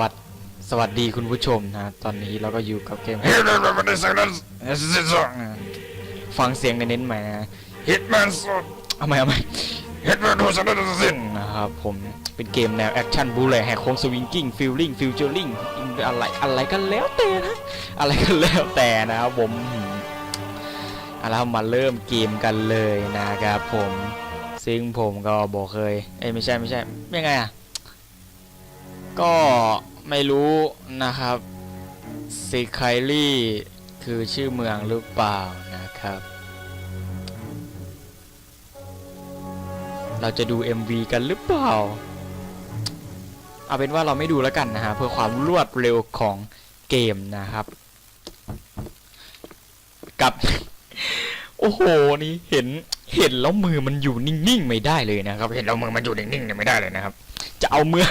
วัสดีสวัสดีคุณผู้ชมนะ ตอนนี้เราก็อยู่กับเกมฟังเสียงในเน้นใหม่นะ Hitman Sword เอาใหม่เอาใหม่ Hitman Who Shall Not Assassin นะครับผมเป็นเกมแนวแอคชั่นบูเลยแหกโค้งสวิงกิ้งฟิลลิ่งฟิวเจอริงอะไรอะไรกันแล้วแต่นะอะไรกันแล้วแต่นะครับผมหืมเอาละครับมาเริ่มเกมกันเลยนะครับผมซึ่งผมก็บอกเคยเอ้ยไม่ใช่ไม่ใช่ยังไงอะ ก็ไม่รู้นะครับซิคายลี่คือชื่อเมืองหรือเปล่านะครับ เราจะดู MV กันหรือเปล่า เอาเป็นว่าเราไม่ดูแล้วกันนะฮะเพื่อความรวดเร็วของเกมนะครับ กับ โอ้โห นี่เห็นเห็นแล้วมือมันอยู่นิ่งๆไม่ได้เลยนะครับ เห็นแล้วมือมันอยู่นิ่งๆเนี่ยไม่ได้เลยนะครับ จะเอามือ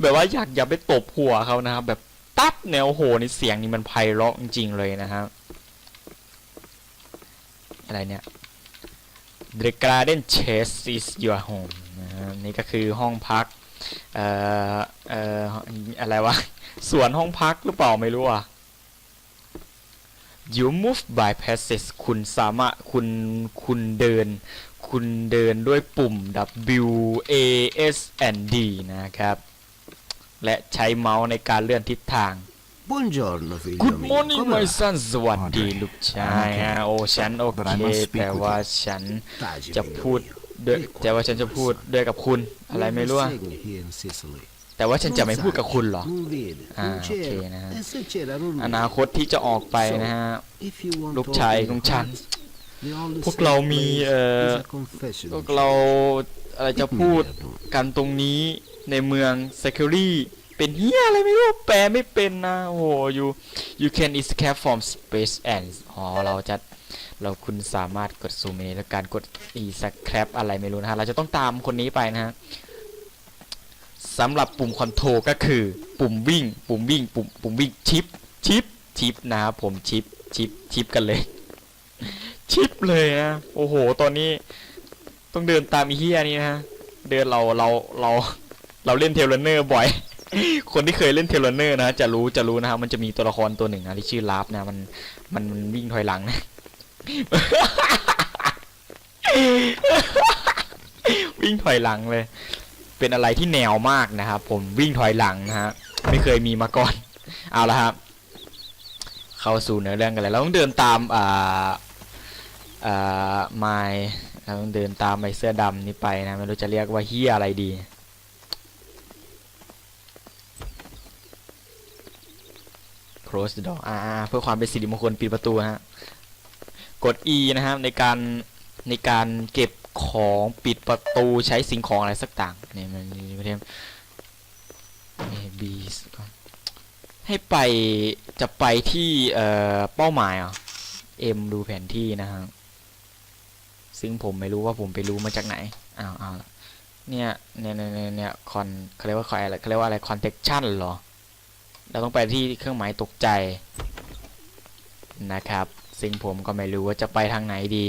แบบว่าอยากอย่าไปตบหัวเขานะครับ แบบตัดแนวโอ้โหนี่เสียงนี่มันไพเราะจริงๆเลยนะครับอะไรเนี่ย The Garden Chase is your home นะฮะนี่ก็คือห้องพัก เอ่อ เอ่อ อะไรวะ สวนห้องพักหรือเปล่าไม่รู้อะ You move by passes คุณสามารถคุณคุณเดิน คุณเดินด้วยปุ่ม W A S and D นะครับ และใช้เมาส์ในการเลื่อนทิศทาง Buongiorno, figlio Good mio. morning Come my va? son สวัสดี Audrey, ลูกชายฮะโอ้ฉันโอ But เค I must speak แต่ with ว่า you. ฉัน Taci, จะ figlio พูด mio. ด้วย Ecco, แต่ว่าฉันจะพูดด้วยกับคุณอะไรไม่รู้อะ non segni here in Sicily. แต่ว่าฉันจะไม่พูดกับคุณเหรอ Non vede, Ah, non c'era. ok, nah. E se c'era non อนาคตที่จะออกไปนะฮะ If you want ลูก to ชาย open ของ your ฉัน heart, the only พวกเรา safe มี place เอ่อ is a confession พวก shop. เราอะไรจะ Pick me พูด there, don't. กันตรงนี้ในเมือง Security เป็นเฮียอะไรไม่รู้แปลไม่เป็นนะโอ้โห you you can escape from space ants อ๋อเราจะเราคุณสามารถกดซูมในแล้วการกด e scrap อะไรไม่รู้นะฮะ เราจะต้องตามคนนี้ไปนะฮะสำหรับปุ่มคอนโทรก็คือ ปุ่มวิ่ง ปุ่มวิ่ง ปุ่มปุ่มวิ่งชิปชิปชิปนะครับผมชิปชิปชิปกันเลย ชิปเลยนะโอ้โหตอนนี้ต้องเดินตามอีเฮียนี่นะเดินเราเราเราเราเล่นเทเลเนอร์บ่อย คนที่เคยเล่นเทเลเนอร์นะจะรู้จะรู้นะครับมันจะมีตัวละครตัวหนึ่งนะที่ชื่อลาฟนะมันมันมันวิ่งถอยหลังนะวิ่งถอยหลังเลย เป็นอะไรที่แนวมากนะครับผมวิ่งถอยหลังนะฮะไม่เคยมีมาก่อน เอาละครับ เข้าสู่เนื้อเรื่องกันเลยเราต้องเดินตามอ่า ไมเราต้องเดินตามไอ้เสื้อดำนี้ไปนะ ไม่รู้จะเรียกว่าเฮียอะไรดี close the door อ่าเพื่อความเป็นสิริมงคลปิดประตูฮะ กด E นะครับในการในการเก็บของปิดประตูใช้สิ่งของอะไรสักต่างเนี่ยมันมีประเทศ A B ก่อนให้ไปจะไปที่เอ่อเป้าหมายอะ M ดูแผนที่นะฮะ ซึ่งผมไม่รู้ว่าผมไปรู้มาจากไหนอ้าวอ้าเนี่ยเนี่ยเนี่ยเนี่ยคอนเขาเรียกว่าคอยอะไรเขาเรียกว่าอะไร contection เหรอ เราต้องไปที่เครื่องหมายตกใจนะครับ ซึ่งผมก็ไม่รู้ว่าจะไปทางไหนดี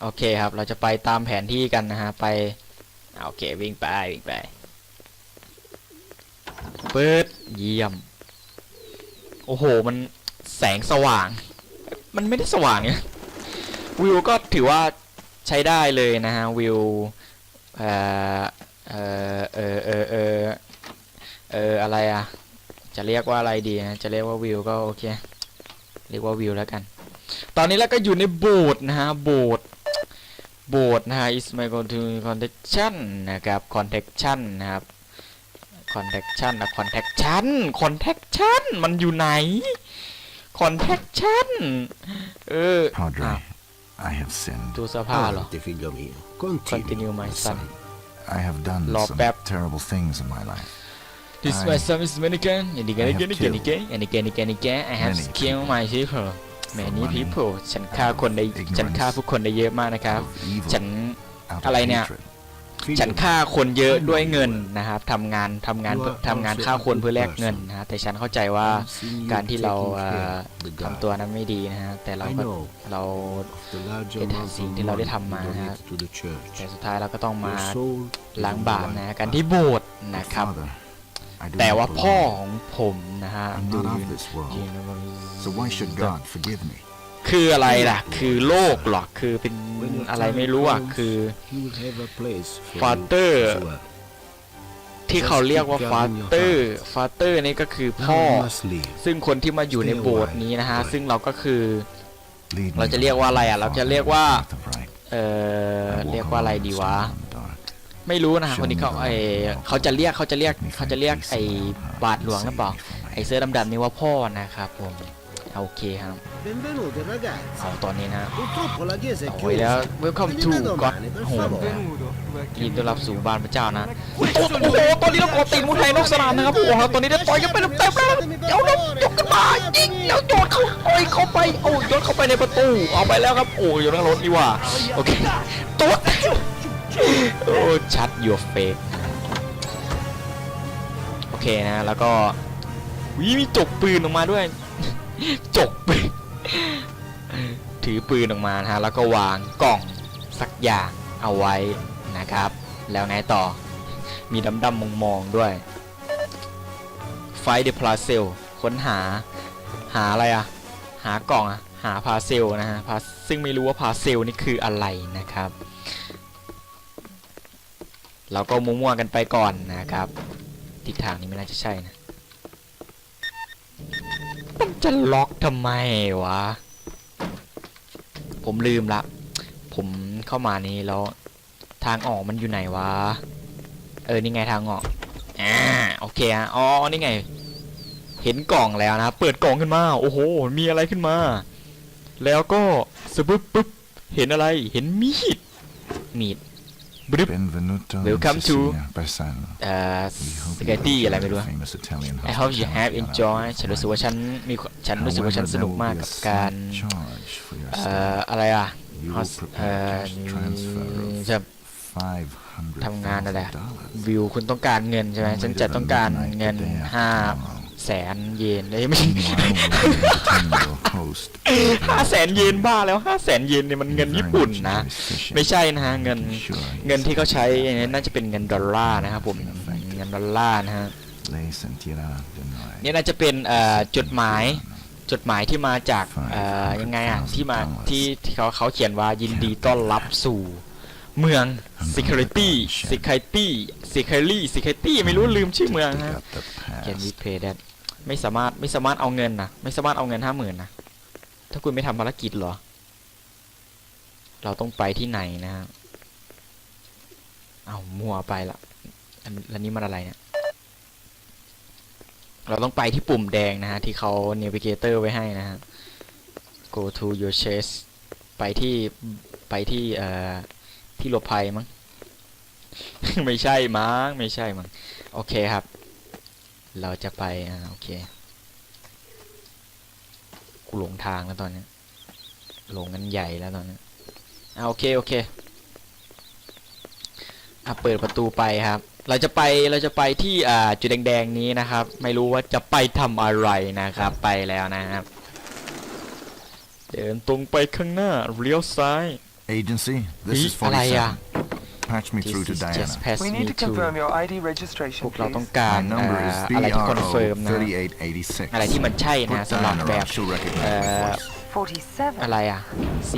โอเคครับ เราจะไปตามแผนที่กันนะฮะ ไป โอเค วิ่งไป วิ่งไปเปิดเยี่ยม โอ้โห มัน แสงสว่าง มันไม่ได้สว่างเนี่ยวิวก็ถือว่าใช้ได้เลยนะฮะวิวเอ่อเอ่อเออเออเออเอออะไรอะจะเรียกว่าอะไรดีนะจะเรียกว่าวิวก็โอเคเรียกว่าวิวแล้วกัน ตอนนี้แล้วก็อยู่ในโบสถ์นะฮะโบสถ์โบสถ์นะฮะ is my go to connection นะครับ connection นะครับ connection นะ connection connection มันอยู่ไหน connection เออ Padre, อ้าว I have sinned. ดูเสื้อผ้าเหรอ Avanti, figlio mio. Continua. continue my son I have done Lord some Pep. terrible things in my life. This I- my son is American and again I have again again killed again and again again again I have many killed my people many money, people ฉันฆ่าคนได้ ignorance, ฉันฆ่าผู้คนได้เยอะมากนะครับ Of evil, ฉัน out of อะไรเนี่ย hatred. Freedom. ฉันฆ่าคนเยอะด้วยเงินนะครับทำงานทำงานเพื่อทำงานฆ่าคนเพื่อแลกเงินนะฮะแต่ฉันเข้าใจว่า I've seen you การที่เรา taking เอ่อ care of the ทำ guard. ตัวนั้นไม่ดีนะฮะแต่เรา I ก็ know เรา the large เป็น amount สิ่ง of ที่เราได้ money ทำมา you นะฮะ donate to the church. แต่สุดท้ายเราก็ต้องมา Your soul is ล้าง in บาป the นะ right กัน path. ที่โบสถ์นะครับ Father, I do แต่ not ว่าพ่อ belong. ของผมนะฮะ I'm ดู คืออะไรล่ะ คือโลกหรอคือเป็นอะไรไม่รู้อะ คือ You will have a place for Father you as well. ที่เขาเรียกว่าฟาเตอร์ฟาเตอร์นี่ก็คือพ่อ ซึ่งคนที่มาอยู่ในโบสถ์นี้นะฮะ ซึ่งเราก็คือ เราจะเรียกว่าอะไรอะ เราจะเรียกว่า เออเรียกว่าอะไรดีวะไม่รู้นะฮะคนนี้เขาไอเขาจะเรียกเขาจะเรียกเขาจะเรียกไอบาทหลวงหรือเปล่าไอเสื้อดำๆนี่ว่าพ่อนะครับผม โอเคครับ Benvenuti ragazzi. เอาตอนนี้นะ Purtroppo la chiesa è โอ้ยแล้ว chiusa. welcome Venite to God domani, per Home favore. ยินดีต้อนรับสู่บ้านพระเจ้านะโอ้โหตอนนี้เรากดตีนมุไทยนอกสนามนะครับโอ้โหตอนนี้ได้ต่อยกันไปเต็มๆแล้วเดี๋ยวนะยกขึ้นมายิงแล้วโยนเข้าต่อยเข้าไปโอ้ยโยนเข้าไปในประตูเอาไปแล้วครับโอ้ยโยนเข้ารถนี่ว่าโอเคตัวโอ้ชัด your face โอเคนะแล้วก็วิมีจกปืนออกมาด้วย จกปืนถือปืนออกมานะฮะแล้วก็วางกล่องสักอย่างเอาไว้นะครับ แล้วไงต่อมีดำดำมองมองๆด้วยไฟเดพลาเซลค้นหาหาอะไรอะหากล่องอะหาพาเซลนะฮะพาซึ่งไม่รู้ว่าพาเซลนี่คืออะไรนะครับ เราก็มั่วๆกันไปก่อนนะครับทิศทางนี้ไม่น่าจะใช่นะ มันจะล็อกทำไมวะ ผมลืมละ ผมเข้ามานี่แล้ว ทางออกมันอยู่ไหนวะ เออ นี่ไงทางออก อ่า โอเคอะอ๋อ นี่ไง เห็นกล่องแล้วนะ เปิดกล่องขึ้นมา โอ้โห มีอะไรขึ้นมา แล้วก็สบึบปึ๊บ เห็นอะไร เห็นมีด มีด บึบ Benvenuto Welcome in to- Sicilia, Bassano. เอ่อ We hope ส you เกตตี้ enjoy อะไรไม่รู้ the famous Italian I hope you have hospitality on our enjoyed ฉันรู้สึกว่าฉันมีฉันรู้สึกว่าฉัน However, สนุก there will มาก be a กับการ slight charge for your เอ่ stay. ออะไรอะ You ฮอ will สเอ่อ prepare cash transfer จะ of ทำงานอะไรอะ $500,000. วิวคุณต้องการเงินใช่ไหมฉันจะต้องการเงินห้า แสนเยนเลยไม่ Meanwhile, we will entertain your host. ห้าแสนเยนบ้าแล้วห้าแสนเยนเนี่ยมันเงินญี่ปุ่นนะ ไม่ใช่นะฮะเงินเงินที่เขาใช้นี่น่าจะเป็นเงินดอลลาร์นะครับผมเงินดอลลาร์นะฮะนี่น่าจะเป็นจดหมายจดหมายที่มาจากยังไงอะที่มาที่เขาเขาเขียนว่ายินดีต้อนรับสู่เมือง security security security security ไม่รู้ลืมชื่อเมือง To นะ Can we pay that ไม่สามารถไม่สามารถเอาเงินนะไม่สามารถเอาเงินห้าหมื่นนะถ้าคุณไม่ทำภารกิจเหรอ เราต้องไปที่ไหนนะฮะเอามัวไปละแล้วนี่มันอะไรเนี่ยเราต้องไปที่ปุ่มแดงนะฮะ ที่เขา navigator ไว้ให้นะฮะ go to your chest ไปที่ไปที่เอ่อที่หลบภัยมั้ง ไม่ใช่มั้ง ไม่ใช่มั้ง โอเคครับ เราจะไป อ่า โอเค กูหลงทางแล้วตอนนี้ หลงกันใหญ่แล้วตอนนี้ อ่า โอเค โอเค อะเปิดประตูไปครับ เราจะไป เราจะไปที่ อ่า จุดแดงๆนี้นะครับ ไม่รู้ว่าจะไปทำอะไรนะครับ ไปแล้วนะครับ เดินตรงไปข้างหน้า เลี้ยวซ้าย Agency, this is เฮ้ยอะไรอะ 47. Patch me This through to is just Diana. pass We me need to to confirm your ID พ registration, วกเราต้อง please. การ My number is อ่าอะไรที่คอนเฟิร์ม BRO นะ 3886. อะไรที่มันใช่นะ Put สำหรับ Diana แบบ up, she'll recognize เอ่ my อ voice. 47. อะไรอะ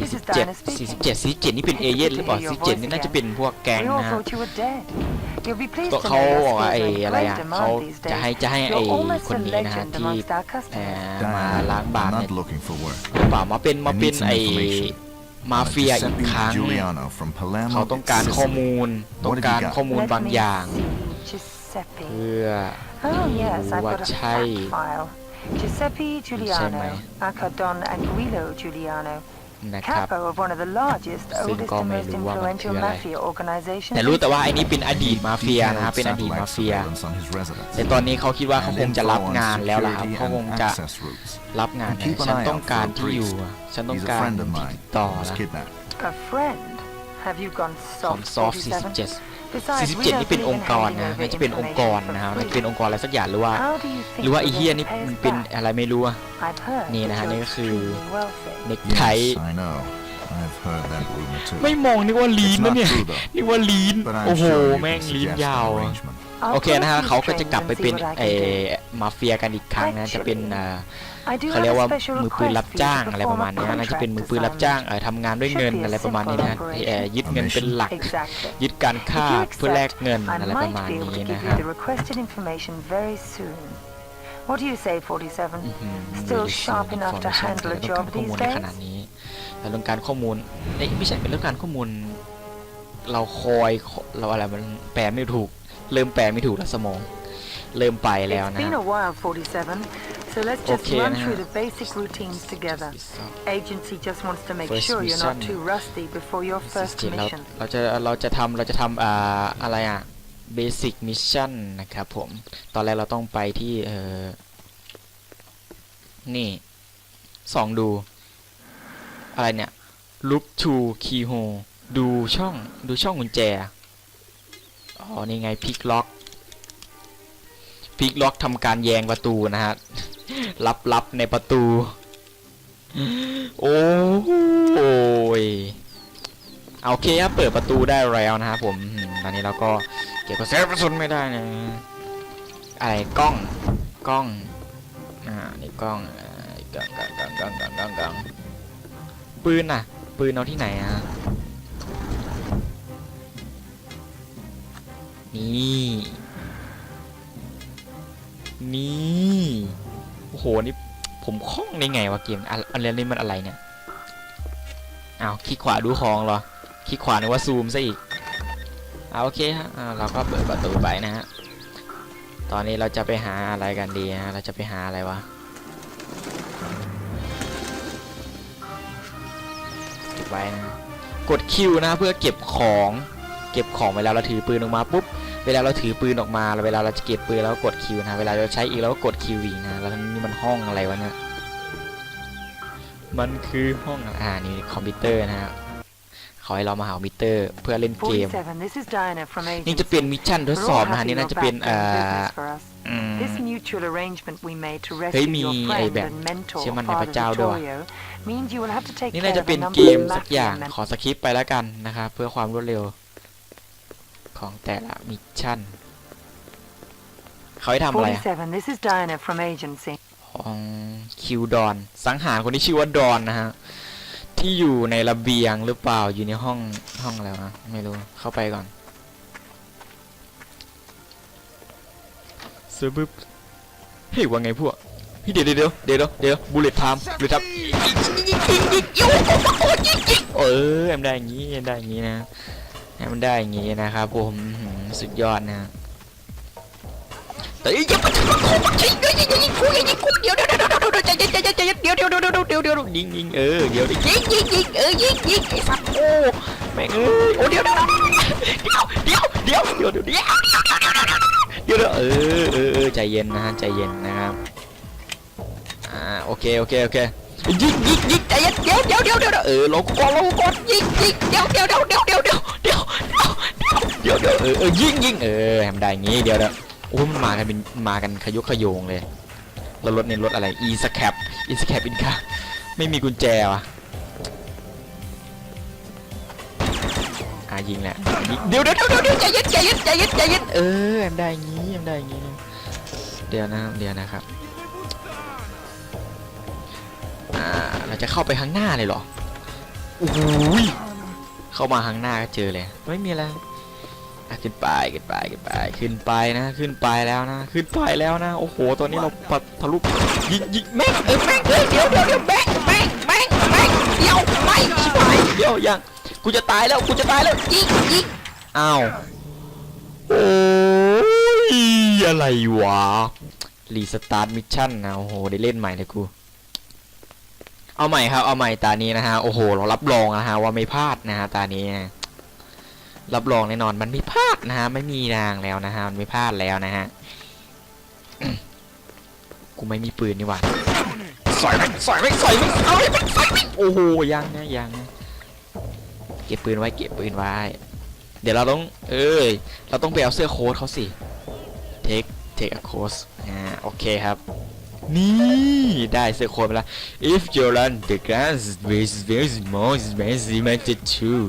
This is 47 Diana speaking. 47 47 นี่เป็นเอเย่นหรือเปล่า 47 นี่น่าจะเป็นพวกแก๊ง We all นะฮะ thought you were dead. You'll be pleased ก็ to เขา know บอก that ว่าไอ้ skills are in อะไร great อะเขา demand these จะให้ days. จะให้ไอ้ You're almost คน a นี้นะฮะ legend ที่ amongst our เอ่ customers. อมาล้าง Diana, บาป I'm เนี่ย not looking for work. เปล่ามาเป็นมาเป็น I need some ไอ้ information. มาเฟียอีก Giuseppe ครั้ง Giuliano from เขา Palermo, ต้องการข้อ Sicily. มูล ต้อง What have การ you got? ข้อมูล Let บาง me อย่าง see. Giuseppe. เพื่อ Oh yes, I've What got a chai? fact file. Giuseppe Giuliano, mai. aka Don Anguillo Giuliano, นะครับ capo of one of the largest, ซึ่ง oldest ก็ and ไม่ most รู้ว่ามันคือ influential อะไร mafia organizations. แต่รู้แต่ว่าไอ้นี่เป็นอดีตมาเฟีย Detailed นะครับ เป็นอดีตมา satellite เฟีย surveillance on his residence. แต่ตอนนี้เขาคิดว่าเขา And คงจะ info รับ on งานแล้วล่ะครับ security เขาคง and จะ access routes. รับงาน And นะ keep an ฉัน eye ต้อง out การ for a ที่อยู่ priest. อะฉันต้อง He's a การ friend of ที่ mine. ต่อ Was นะ kidnapped. A friend? Have you gone ของ soft ซอฟ 47? Besides, we 47 don't นี่เป็น believe อง in ค์กร handing นะ over น่าจะเป็นองค์กร information นะครับ for น่าจะเป็น free. องค์กรอะไรสักอย่างหรือว่า How do you think หรือว่า they ไอี will เฮียนี่ repay มัน us เป็น back? อะไรไม่รู้อะ I've heard นี่นะฮะ that นี่ you're ก็คือ extremely wealthy. เน็กไท Yes, I know. I've heard that rumor too. ไม่มองนึกว่าลีน It's นะ not เนี่ย true though. นึกว่าลีน But โอ้ I'm โห sure you แม่ง can ลีน suggest ยาว an อะ arrangement. 'I'll โอเค go นะฮะ through เขาก็ the จะ trains กลับ and ไป see เป็น what I เอ can do. มาเฟียกันอีกครั้งนะจะเป็นอ่า I do เขา have เรียก a ว่า special มือปืน request รับ for you จ้าง to อะไร perform ประมาณ a นี้น่าจะเป็น contract มือปืนรับจ้างเออทำงานด้วยเงิน Should be a อะไรประมาณนี้นะ simple เออยึดเงินเป็นหลัก Exactly. ยึดการฆ่า If you เพื่อแลก accept, เงิน I อะไรประ might มาณ be able นี้ to นะ give ครั you บ the requested information very soon. What do you say, 47? อื้อหือ Still ดูสิ sharp enough to information handle a เราต้องการ job ข้อมูล these ในข days? นาดนี้เราต้องการข้อมูลเอ้ยไม่ใช่เป็นเรื่องการข้อมูล เราคอยเราอะไรมันแปลไม่ถูก เริ่มแปลไม่ถูกแล้วสมอง เริ่มไปแล้ว It's นะ been a while, 47. So let's just Okay, run nah. through the basic routines together. Agency just wants to make First sure you're not mission. too rusty before your first จริงๆเรา mission. เราจะเราจะทำเราจะทำอ่าอะไรอะ basic mission นะครับผม ตอนแรกเราต้องไปที่เออนี่ส่องดู อะไรเนี่ย look to keyhole ดูช่องดูช่องกุญแจ อ๋อ นี่ไง pick lock pick lock ทำการแยงประตูนะฮะลับๆในประตู โอ้ยโอเคครับเปิดประตูได้แล้วนะครับผมตอนนี้เราก็เก็บกระแสกระสุนไม่ได้นะอะไรกล้องกล้องอ่านี่กล้องกล้องกล้องกล้องกล้องกล้องกล้องกล้องปืนน่ะ ปืนเอาที่ไหนอะนี่ นี่โอ้โหนี่ผมคล่องได้ไงวะเกมอะอะไรนี่มันอะไรเนี่ยอ้าวคลิกขวาดูของเหรอคลิกขวานึกว่าซูมซะอีกเอาโอเคฮะเราก็เปิดประตูไปนะฮะตอนนี้เราจะไปหาอะไรกันดีฮะเราจะไปหาอะไรวะเก็บไว้นะกดคิวนะเพื่อเก็บของ เก็บของเวลาเราถือปืนออกมาปุ๊บ เวลาเราถือปืนออกมาเวลาเราจะเก็บปืนเราก็กดคิวนะเวลาเราใช้อีกเราก็กดคิวอีกนะแล้วนี่มันห้องอะไรวะเนี่ยมันคือห้องอะไรอ่านี่คอมพิวเตอร์นะฮะเขาให้เรามาหาคอมพิวเตอร์เพื่อเล่นเกม 47, this is Diana from นี่ agency. จะเป็นมิชชั่นทด We're สอบ all นะฮะ happy นี่น่า you're จะเป็น back เอ่ doing อ business for us. อืม This mutual arrangement we made to เฮ้ย rescue มี your ไอ้ friend แบบ and mentor เชื่อมั่นใน Father พระเจ้าด้วย Vittorio means you will have to take นี่ care น่าจะ of เป็ a น number เก of มสักอย่าง mafia men. ขอสคริปต์ไปแล้วกันนะครับเพื่อความรวดเร็ว ของแต่ละมิชชั่น เขาให้ทำอะไรอะ 47, this is Diana from agency. ของคิวดอน สังหารคนที่ชื่อว่าดอนนะฮะ ที่อยู่ในระเบียงหรือเปล่าอยู่ในห้องห้องอะไรวะไม่รู้เข้าไปก่อนเสือบึบเฮ้ยว่าไงพวกเฮ้ยเดี๋ยวเดี๋ยวเดี๋ยวเดี๋ยวเดี๋ยวบุลเลตไทม์บุลเลตไทม์เออแอมได้อย่างงี้แอมได้อย่างงี้นะ แอมได้อย่างงี้นะครับผมสุดยอดนะแต่อย่ามาทำของมันทิ้งเลยอย่ายิงกูย่ายิงกูเดี๋ยวเดี๋ยวเดี๋ยวเดี๋ยวใจเย็นใจเย็นใจเย็นเดี๋ยวเดี๋ยวเดี๋ยวเดี๋ยวเดี๋ยวเดี๋ยวยิงยิงเออเดี๋ยวยิงยิงยิงเออยิงยิงไอ้สัตว์โอ้แม่งเอ้ยโอ้เดี๋ยวเดี๋ยวเดี๋ยวเดี๋ยวเดี๋ยวเดี๋ยวเดี๋ยวเดี๋ยวเดี๋ยวเดี๋ยวเดี๋ยวเออเออเออใจเย็นนะฮะใจเย็นนะครับอ่าโอเคโอเคโอเคยิงยิงยิงใจเย็นเดี๋ยวเดี๋ยวเดี๋ยวเดี๋ยวเออลงก่อนลงก่อนยิงยิงเดี๋ยวเดี๋ยวเดี๋ยวเดี๋ยวเดี๋ยวเดี๋ยวเดี๋ยวเดี๋ยวเดี๋ยวเเดี๋ยวเออเออยิงยิงเออทำได้งี้เดี๋ยวเดี๋ยวโอ้ยมันมากันเป็นมากันขยุกขยงเลยแล้วรถเนี่ยรถอะไร e s c a p e s c a p อินคาไม่มีกุญแจวะอะยิงแหละเดี๋ยวเดี๋ยวเดี๋ยวใจเย็นใจเย็นใจเย็นใจเย็นเออแอมได้อย่างงี้แอมได้งี้เดี๋ยวนะเดี๋ยวนะครับอ่าเราจะเข้าไปข้างหน้าเลยเหรอโอ้โหยเข้ามาข้างหน้าก็เจอเลยไม่มีอะไร ขึ้นไปขึ้นไปขึ้นไปขึ้นไปนะ ขึ้นไปแล้วนะ ขึ้นไปแล้วนะ โอ้โห ตอนนี้เราปัดทะลุยิงยิงแม่งเออแม่งเอ้ยเดี๋ยวเดี๋ยวเดี๋ยวแม่งแม่งแม่งแม่งเดี๋ยวไม่ชิบหายเดี๋ยวยังกูจะตายแล้วกูจะตายแล้วยิงยิงอ้าวโอ้ยอะไรวะรีสตาร์ทมิชชั่นนะโอ้โหได้เล่นใหม่เลยกูเอาใหม่ครับเอาใหม่ตานี้นะฮะโอ้โหเรารับรองนะฮะว่าไม่พลาดนะฮะตานี้ รับรองแน่นอนมันไม่พลาดนะฮะไม่มีนางแล้วนะฮะมันไม่พลาดแล้วนะฮะกูไม่มีปืนนี่หว่าสอยมันสอยมันสอยมันเอาเลยมันสอยมันโอ้โหยังนะยังนะเก็บปืนไว้เก็บปืนไว้ เดี๋ยวเราต้อง เอ้ยเราต้องไปเอาเสื้อโค้ทเขาสิ take take a course อ่าโอเคครับ นี่ได้เสื้อโค้ทไปแล้ว if you run the grass is very small is very limited too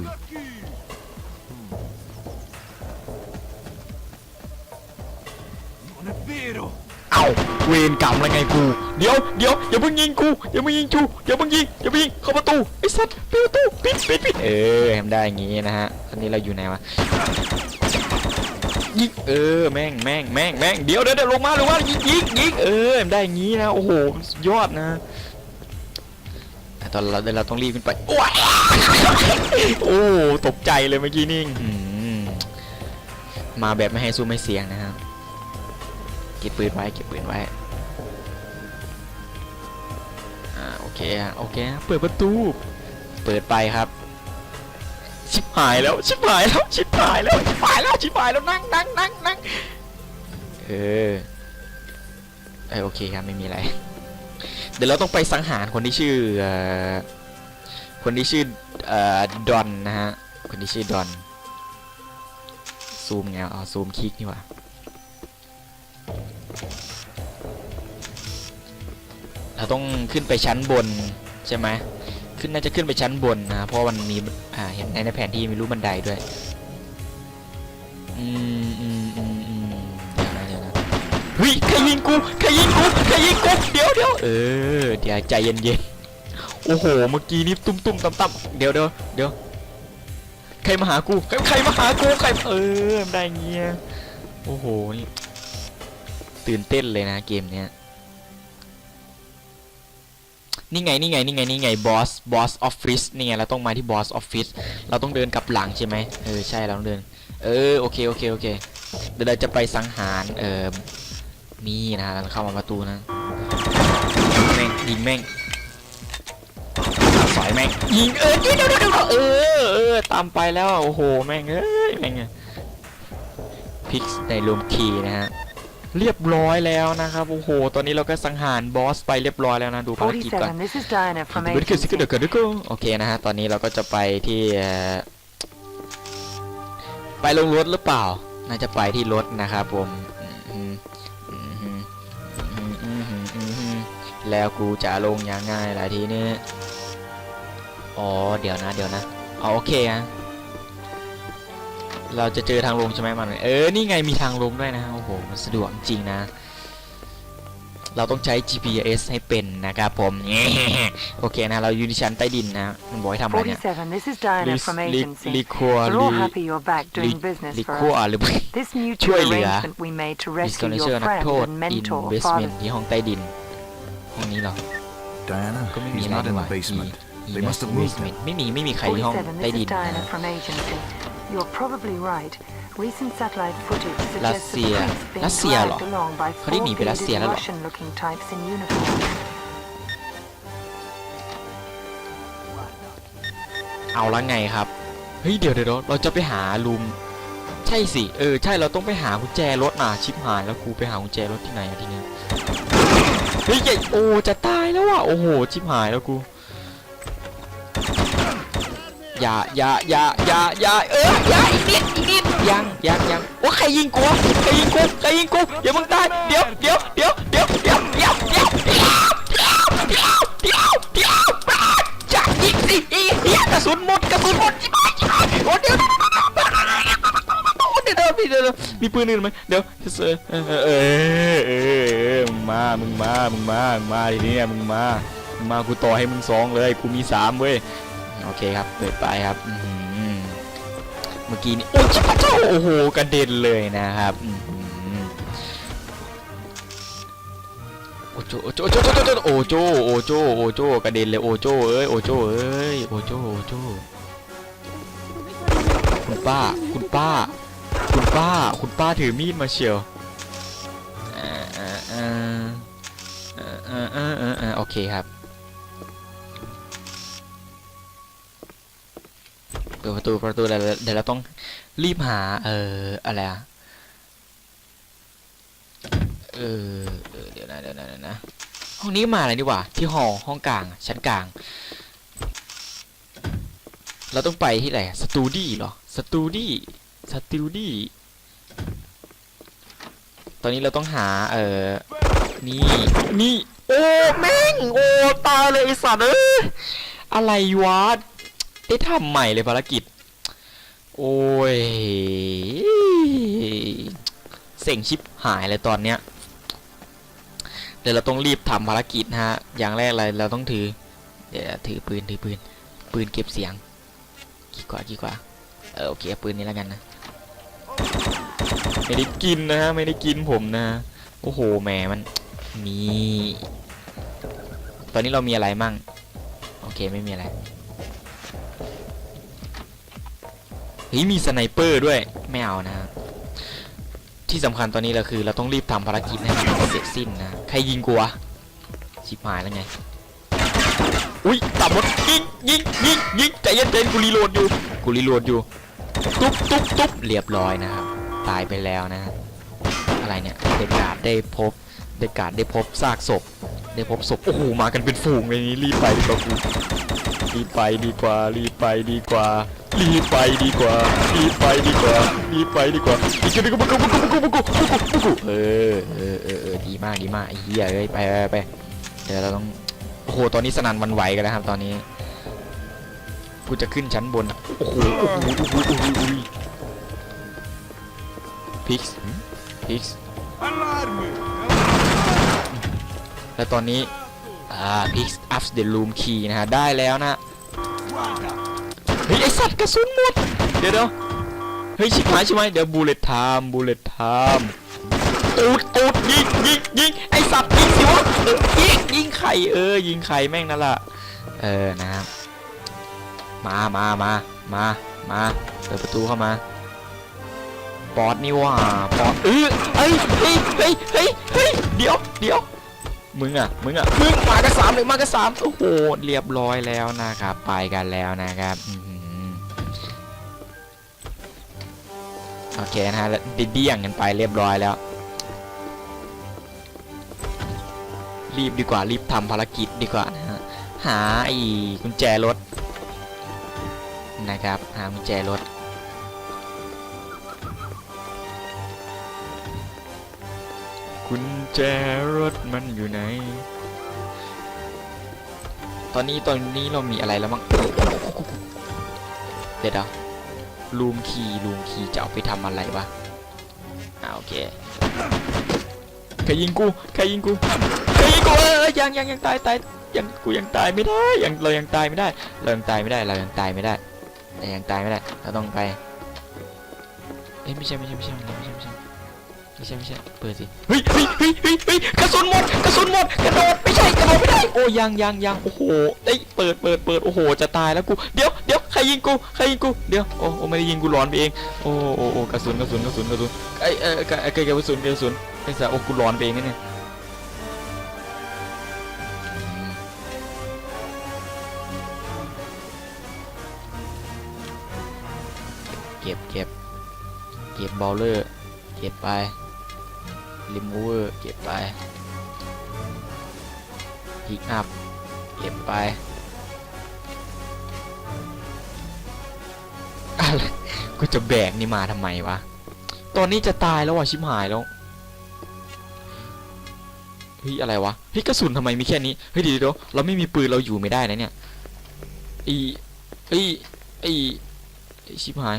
เอาเวรกรรมแล้วไงกูเดี๋ยวเดี๋ยวอย่าเพิ่งยิงกูอย่าเพิ่งยิงกูอย่าเพิ่งยิงอย่าเพิ่งยิงเข้าประตูไอ้สัตว์ปิดประตูปิดปิดปิดเออทำได้อย่างงี้นะฮะตอนนี้เราอยู่ไหนวะยิงเออแม่งแม่งแม่งแม่งเดี๋ยวเดี๋ยวเดี๋ยวลงมาลงมายิงยิงยิงเออทำได้อย่างงี้นะโอ้โหยอดนะแต่ตอนเราเดี๋ยวเราต้องรีบขึ้นไปโอ้ยโอ้ตกใจเลยเมื่อกี้นี่มาแบบไม่ให้สู้ไม่เสียงนะ เก็บปืนไว้เก็บปืนไว้อ่าโอเคฮะโอเคฮะเปิดประตู เปิดไปครับ ชิบหายแล้วชิบหายแล้วชิบหายแล้วชิบหายแล้วชิบหายแล้วนั่งนั่งนั่งนั่งเออเออโอเคครับไม่มีอะไร เดี๋ยวเราต้องไปสังหารคนที่ชื่ออคนที่ชื่ออดอนนะฮะคนที่ชื่อดอนซูมไงอ๋อซูมคลิกนี่ว่า ต้องขึ้นไปชั้นบนใช่ไหมขึ้นน่าจะขึ้นไปชั้นบนนะเพราะมันมีอ่าเห็นในในแผนที่มีรูปบันไดด้วยอืมอืมอืมอืมเดี๋ยวนะเดี๋ยวนะเฮ้ยใครยิงกูใครยิงกูใครยิงกูเดี๋ยวเดี๋ยวเออเดี๋ยวใจเย็นเย็นๆโอ้โหเมื่อกี้นี่ตุ้มตุ้มต่ำต่ำเดี๋ยวเดี๋ยวเดี๋ยวใครมาหากูใครมาหากูใครเออได้เงี้ยโอ้โหนี่ตื่นเต้นเลยนะเกมเนี้ย นี่ไงนี่ไงนี่ไงนี่ไงบอสบอสออฟฟิศนี่ไงเราต้องมาที่บอสออฟฟิศเราต้องเดินกลับหลังใช่ไหมเออใช่เราต้องเดิน เออโอเคโอเคโอเคเดี๋ยวเราจะไปสังหารเออนี่นะฮะเราเข้ามาประตูนะแม่งยิงแม่งสอยแม่งยิงเออเดี๋ยวเดี๋ยวเดี๋ยวเออเออตามไปแล้วโอ้โหแม่งเอ้ยแม่งพิกในรูมคีนะฮะ เรียบร้อยแล้วนะครับ โอ้โห ตอนนี้เราก็สังหารบอสไปเรียบร้อยแล้วนะ ดูภารกิจก่อนเบิร์ดคิวซิกเดอร์เกิดก็โอเคนะฮะ ตอนนี้เราก็จะไปที่ ไปลงรถหรือเปล่า น่าจะไปที่รถนะครับผม แล้วกูจะลงยังไงล่ะทีนี้ อ๋อ เดี๋ยวนะ เดี๋ยวนะ อ๋อโอเคฮะ เราจะเจอทางลงใช่ไหมมันเออ นี่ไงมีทางลงด้วยนะโอ้โห มันสะดวกจริงนะ เราต้องใช้ GPS ให้เป็นนะครับผม โอเคนะ เราอยู่ที่ชั้นใต้ดินนะ มันบอกให้ทำอะไรเนี่ย 47, this is Diana from ลิ agency. ลิคัว We're ลิ all happy you're back ลิ doing business ลิ for คัว us. หรือ This ช่ mutual วยเหลือ arrangement we made to ดิสคอน rescue เนเชอ your ร์นัก friend โทษ and อิน mentor, เวสเมน Father ที่ห้องใต้ดิน ห้องนี้เหรอ Diana, ก็ไม่มี he's อะไร not นี่ in หว่า the basement. อี They must have เว moved สเมน him. ไม่มีไม่มีใครที่ห้อง 47, ใต้ this ดิ is นนะ Diana from agency. You're probably right. Recent satellite footage suggests the Russia. priests being Russia เหรอ dragged along by เขาได้หนีไปรัสเซีย four แล้วเหรอ Russian-looking types in uniform. เอาละไงครับ เฮ้ยเดี๋ยวเดี๋ยวเราจะไปหาลุม ใช่สิ เออใช่เราต้องไปหากุญแจรถน่ะชิบหายแล้วกูไปหากุญแจรถที่ไหนอะทีเนี้ยเฮ้ยใหญ่โอ้จะตายแล้วว่ะโอ้โหชิบหายแล้วกู อย่าอย่าอย่าอย่าอย่าเอออย่าอีกนิดอีกนิดยังยังยังโอ้ใครยิงกูวะใครยิงกูใครยิงกูเดี๋ยวมึงตายเดี๋ยวเดี๋ยวเดี๋ยวเดี๋ยวเดี๋ยวเดี๋ยวเดี๋ยวเดี๋ยวเดี๋ยวเดี๋ยวเดี๋ยวจะยิงสิอีเหี้ยกระสุนหมดกระสุนหมดชิบหายชิบโอ้เดี๋ยวเดี๋ยวเดี๋ยวเดี๋ยวมีปืนอื่นไหมเดี๋ยวเออเออเออเออเออมึงมามึงมามึงมามึงมาทีนี้มึงมามึงมากูต่อให้มึงสองเลยกูมีสามเว้ย โอเคครับ เปิดไปครับอื้อหือเมื่อกี้นี่โอ้ชิบะเจ้าโอ้โหกระเด็นเลยนะครับอื้อหือโอโจโอโจโอโจโอโจโอโจโอโจโอโจกระเด็นเลยโอโจเอ้ยโอโจเอ้ยโอโจโอโจคุณป้า คุณป้า คุณป้า คุณป้าถือมีดมาเชียวอ่าอ่าอ่าอ่าอ่าอ่าอ่าโอเคครับ ปิดประตูประตูเดี๋ยวเดี๋ยวเราต้องรีบหา เอ่ออะไรอะเออเดี๋ยวนะเดี๋ยวนะเดี๋ยวนะห้องนี้มาอะไรดีกว่าที่หอห้องกลาง ชั้นกลาง เราต้องไปที่ไหนสตูดี้เหรอสตูดี้สติลดี้ตอนนี้เราต้องหา เอ่อนี่นี่โอ้แม่งโอ้ตายเลยไอสัตว์เอ้ยอะไรวะ ได้ทำใหม่เลยภารกิจ โอ้ย เส็งชิปหายเลยตอนเนี้ย เดี๋ยวเราต้องรีบทำภารกิจนะฮะ อย่างแรกเลยเราต้องถือ เดี๋ยวถือปืนถือปืน ปืนเก็บเสียง กี่กว่ากี่กว่า เออโอเคปืนนี้แล้วกันนะ ไม่ได้กินนะฮะไม่ได้กินผมนะ โอ้โหแหมมันมี ตอนนี้เรามีอะไรมั่ง โอเคไม่มีอะไร เฮ้ยมีสไนเปอร์ด้วยไม่เอานะที่สำคัญตอนนี้เราคือ เราต้องรีบทำภารกิจให้มันเสร็จสิ้นนะใครยิงกูวะชิบหายแล้วไงอุ้ยตับหมดยิงยิงยิงยิงใจเย็นใจกูรีโหลดอยู่กูรีโหลดอยู่ ตุ๊บตุ๊บตุ๊บเรียบร้อยนะครับตายไปแล้วนะฮะอะไรเนี่ยเดกาดได้พบเดกาดได้พบซากศพ ได้พบศพโอ้โหมากันเป็นฝูงเลยนี้รีบไปดีกว่ากูรีบไปดีกว่ารีบไปดีกว่า รีบไปดีกว่ารีบไปดีกว่ารีบไปดีกว่าอีกทีนึงก็บุกบุกบุกบุกบุกบุกบุกบุกเออเออเออเออดีมากดีมากไอ้เหี้ยเอ้ยไปไปไปเดี๋ยวเราต้องโอ้โหตอนนี้สนั่นวันไหวกันแล้วครับ ตอนนี้กูจะขึ้นชั้นบนโอ้โหโอ้โหโอ้โหโอ้โหพิกซ์พิกซ์แล้วตอนนี้อ่าพิกซ์อัพเดลูมคีนะฮะได้แล้วนะ สัตว์กระสุนหมด เดี๋ยวเดี๋ยวเฮ้ยชิบหายใช่ไหมเดี๋ยวบูเลตไทม์บูเลตไทม์ตูดตูดยิงยิงยิงไอสัตว์ยิงสิวะเออยิงยิงไข่เออ ยิงไข่แม่งนั่นแหละเออนะครับมามามามามาเปิดประตูเข้ามาปอดนี่ว่าปอดเออเฮ้ยเฮ้ยเฮ้ยเฮ้ยเฮ้ยเดี๋ยวเดี๋ยวมึงอะมึงอะมึงมากันสามเลยมากันสามโอ้โหเรียบร้อยแล้วนะครับไปกันแล้วนะครับ โอเคนะฮะแล้วเดี้ยงกันไปเรียบร้อยแล้ว รีบดีกว่ารีบทำภารกิจดีกว่านะฮะหาไอ้กุญแจรถนะครับ หากุญแจรถกุญแจรถมันอยู่ไหน ตอนนี้ตอนนี้เรามีอะไรแล้วมั้งเดี๋ยวเดี๋ยว ลูมคีลูมคีจะเอาไปทำอะไรวะอ่าโอเคใครยิงกูใครยิงกูใครยิงกูเออยังยังยังตายตายยังกูยังตายไม่ได้ยังเรายังตายไม่ได้ เรายังตายไม่ได้เรายังตายไม่ได้แต่ยังตายไม่ได้เราต้องไปเอ้ยไม่ใช่ไม่ใช่ไม่ใช่ไม่ใช่ไม่ใช่ ไม่ใช่ไม่ใช่เปิดสิเฮ้ยเฮ้ยเฮ้ยเฮ้ยเฮ้ยกระสุนหมดกระสุนหมดกระโดดไม่ใช่กระโดดไม่ได้โอ้ยังยังยังโอ้โหเอ้ยเปิดเปิดเปิดโอ้โหจะตายแล้วกูเดี๋ยวเดี๋ยวใครยิงกูใครยิงกูเดี๋ยวโอ้โอ้ไม่ได้ยิงกูหลอนไปเองโอ้โอ้โอ้กระสุนกระสุนกระสุนกระสุนไอ้เอ้ยไอ้ไอ้กระสุนกระสุนไอ้สัสโอ้กูหลอนไปเองนี่เนี่ยเก็บเก็บเก็บบอลเลอร์เก็บไป ลิมูเวอร์เก็บไปพิกอัพเก็บไปอะไรกูจะแบกนี่มาทำไมวะ ตอนนี้จะตายแล้วว่ะชิบหายแล้วเฮ้ยอะไรวะเฮ้ยกระสุนทำไมมีแค่นี้เฮ้ยเดี๋ยวเดี๋ยวเราไม่มีปืนเราอยู่ไม่ได้นะเนี่ยอ้ไอ้ไอ้ไอ้ชิบหาย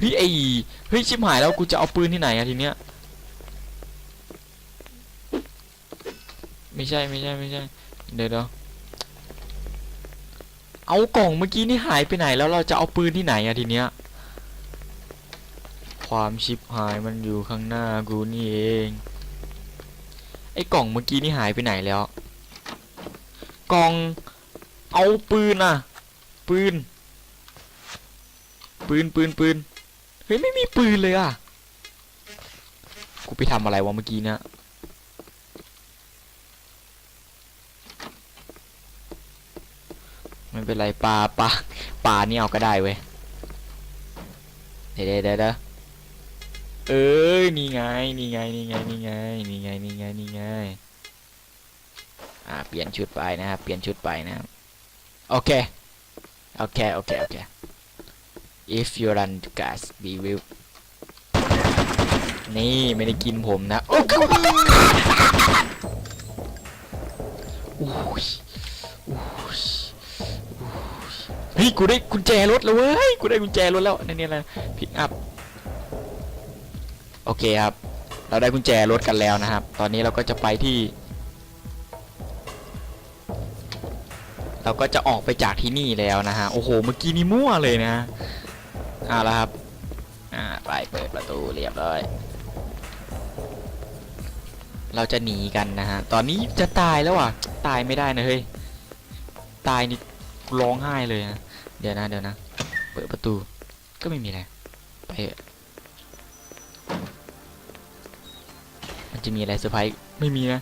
เฮ้ยไอ้เฮ้ยชิบหายแล้วกูจะเอาปืนที่ไหนอะทีเนี้ยไม่ใช่ไม่ใช่ไม่ใช่เดี๋ยวเดี๋ยวเอากล่องเมื่อกี้นี่หายไปไหนแล้วเราจะเอาปืนที่ไหนอะทีเนี้ยความชิบหายมันอยู่ข้างหน้ากูนี่เองไอ้กล่องเมื่อกี้นี่หายไปไหนแล้ว กล่องเอาปืนอะปืนปืนปืนปืน ฮ้ยไม่มีปืนเลยอะ กูไปทำอะไรวะเมื่อกี้เนะไม่เป็นไรปลาปลาปลานี่เอาก็ได้เว้ยเดี๋ยวเดี๋ยวเดี๋ยวเดี๋ยวเอ้ยนี่ไงนี่ไงนี่ไงนี่ไงนี่ไงนี่ไงนี่ไงอ่าเปลี่ยนชุดไปนะครับเปลี่ยนชุดไปนะครับโอเคโอเคโอเคโอเค if you run the gas we will นี่ไม่ได้กินผมนะ โอ้โอ้โอ้ยโอ้ยเฮ้ยกูได้กุญแจรถแล้วเว้ย กูได้กุญแจรถแล้วนี่นี่อะไรพิกอัพ โอเคครับ เราได้กุญแจรถกันแล้วนะครับ ตอนนี้เราก็จะไปที่ เราก็จะออกไปจากที่นี่แล้วนะฮะ โอ้โห เมื่อกี้นี่มั่วเลยนะ เอาละครับ อ่า ไปเปิดประตูเรียบร้อย เราจะหนีกันนะฮะ ตอนนี้จะตายแล้วอะ ตายไม่ได้นะเฮ้ย ตายนี่ร้องไห้เลยนะ เดี๋ยวนะเดี๋ยวนะ เปิดประตู ก็ไม่มีอะไร ไปมันจะมีอะไรเซอร์ไพรส์ ไม่มีนะ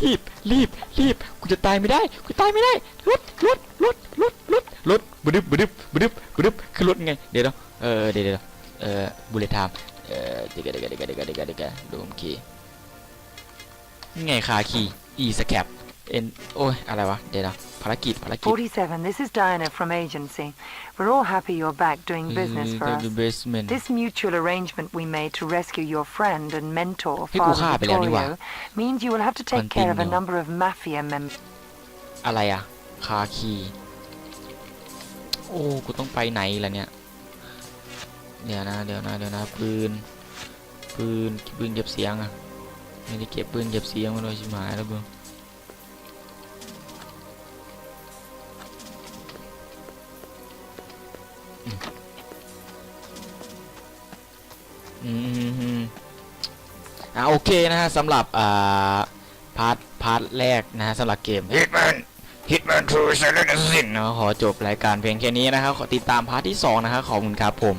รีบรีบรีบกูจะตายไม่ได้กูตายไม่ได้รถรถรถรถรถรถบึดึบบดึบบดึบบดึบคือรถไงเดี๋ยวนะเออเดี๋ยวเดี๋ยวเออบุเลตไทม์เออเดี๋ยวเดี๋ยวเดี๋ยวเดี๋ยวเดี๋ยวเดี๋ยวเดี๋ยวดูมคีนี่ไงคาคีอีสแคป เอ็นโอ้ย อะไรวะ เดี๋ยวนะภารกิจ ภารกิจ 47, this is Diana from agency. We're all happy you're back doing business for us. the basement This mutual arrangement we made to rescue your friend and mentor, Hey,กูฆ่า Father ไปแล้วนี่หว่า Vittorio, means you will have to take care of a Continue. number of mafia members. อะไรอะคาคี โอ้ กูต้องไปไหนล่ะเนี่ย เดี๋ยวนะ เดี๋ยวนะ เดี๋ยวนะ ปืน ปืน ปืนเก็บเสียงอะไม่ได้เก็บปืนเก็บเสียงมาเลยชิบหายแล้วเ อืมอ่าโอเคนะฮะสำหรับอ่าพาร์ทพาร์ทแรกนะฮะสำหรับเกม Hitman Hitman 2 Silent Assassin นะขอจบรายการเพียงแค่นี้นะครับขอติดตามพาร์ทที่ 2 นะครับขอบคุณครับผม